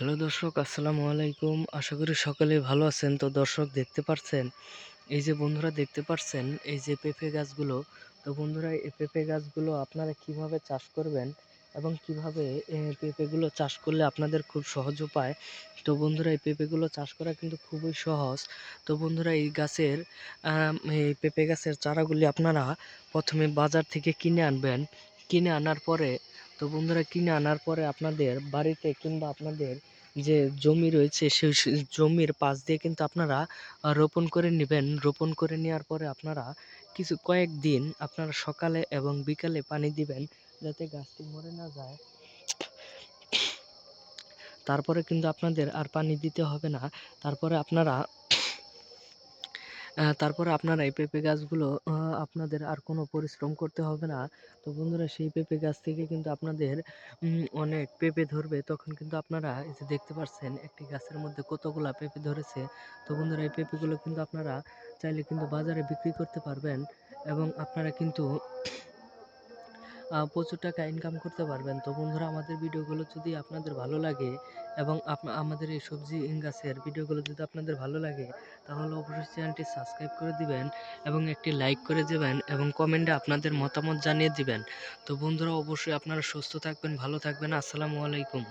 Hello দর্শক, আসসালামু আলাইকুম। আশা করি সকলে ভালো আছেন। তো দর্শক, দেখতে পাচ্ছেন এই যে বন্ধুরা, দেখতে পাচ্ছেন এই যে পেঁপে গাছগুলো। তো বন্ধুরা, এই পেঁপে গাছগুলো আপনারা কীভাবে চাষ করবেন এবং কীভাবে পেঁপেগুলো চাষ করলে আপনাদের খুব সহজ উপায়? তো বন্ধুরা, এই পেঁপেগুলো চাষ করা কিন্তু খুবই সহজ। তো বন্ধুরা, এই গাছের এই পেঁপে গাছের চারাগুলি আপনারা প্রথমে বাজার থেকে কিনে আনবেন। কিনে আনার পরে তো বন্ধুরা কিনে আনার পরে আপনাদের বাড়িতে কিংবা আপনাদের যে জমি রয়েছে, সেই জমির পাশ দিয়ে কিন্তু আপনারা রোপণ করে নেবেন। রোপণ করে নেওয়ার পরে আপনারা কিছু কয়েকদিন আপনারা সকালে এবং বিকালে পানি দিবেন যাতে গাছটি মরে না যায়। তারপরে কিন্তু আপনাদের আর পানি দিতে হবে না। তারপরে আপনারা তারপরে আপনারা এই পেঁপে গাছগুলো আপনাদের আর কোনো পরিশ্রম করতে হবে না। তো বন্ধুরা, সেই পেঁপে গাছ থেকে কিন্তু আপনাদের অনেক পেঁপে ধরবে। তখন কিন্তু আপনারা এই যে দেখতে পাচ্ছেন একটি গাছের মধ্যে কতগুলা পেঁপে ধরেছে। তো বন্ধুরা, এই পেঁপেগুলো কিন্তু আপনারা চাইলে কিন্তু বাজারে বিক্রি করতে পারবেন এবং আপনারা কিন্তু প্রচুর টাকা ইনকাম করতে পারবেন। তো বন্ধুরা, আমাদের ভিডিওগুলো যদি আপনাদের ভালো লাগে এবং আমাদের এই সবজি গাছের ভিডিওগুলো যদি আপনাদের ভালো লাগে, তাহলে অবশ্যই চ্যানেলটি সাবস্ক্রাইব করে দিবেন এবং একটি লাইক করে দেবেন এবং কমেন্টে আপনাদের মতামত জানিয়ে দিবেন। তো বন্ধুরা, অবশ্যই আপনারা সুস্থ থাকবেন, ভালো থাকবেন। আসসালামু আলাইকুম।